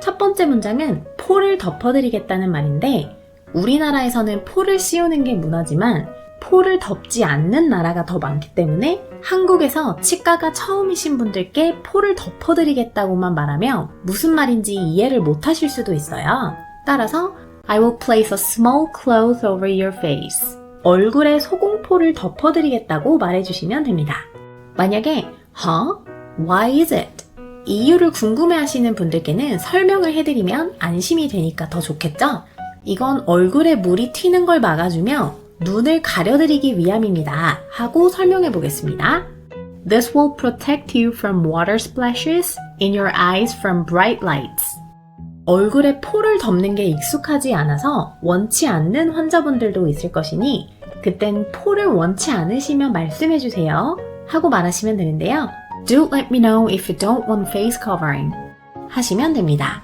첫 번째 문장은 포를 덮어드리겠다는 말인데 우리나라에서는 포를 씌우는 게 문화지만 포를 덮지 않는 나라가 더 많기 때문에 한국에서 치과가 처음이신 분들께 포를 덮어드리겠다고만 말하면 무슨 말인지 이해를 못 하실 수도 있어요. 따라서 I will place a small cloth over your face. 얼굴에 소공포를 덮어드리겠다고 말해주시면 됩니다. 만약에 Huh? Why is it? 이유를 궁금해 하시는 분들께는 설명을 해드리면 안심이 되니까 더 좋겠죠? 이건 얼굴에 물이 튀는 걸 막아주며 눈을 가려드리기 위함입니다. 하고 설명해 보겠습니다. This will protect you from water splashes in your eyes from bright lights. 얼굴에 포를 덮는 게 익숙하지 않아서 원치 않는 환자분들도 있을 것이니 그땐 포를 원치 않으시면 말씀해 주세요. 하고 말하시면 되는데요. Do let me know if you don't want face covering. 하시면 됩니다.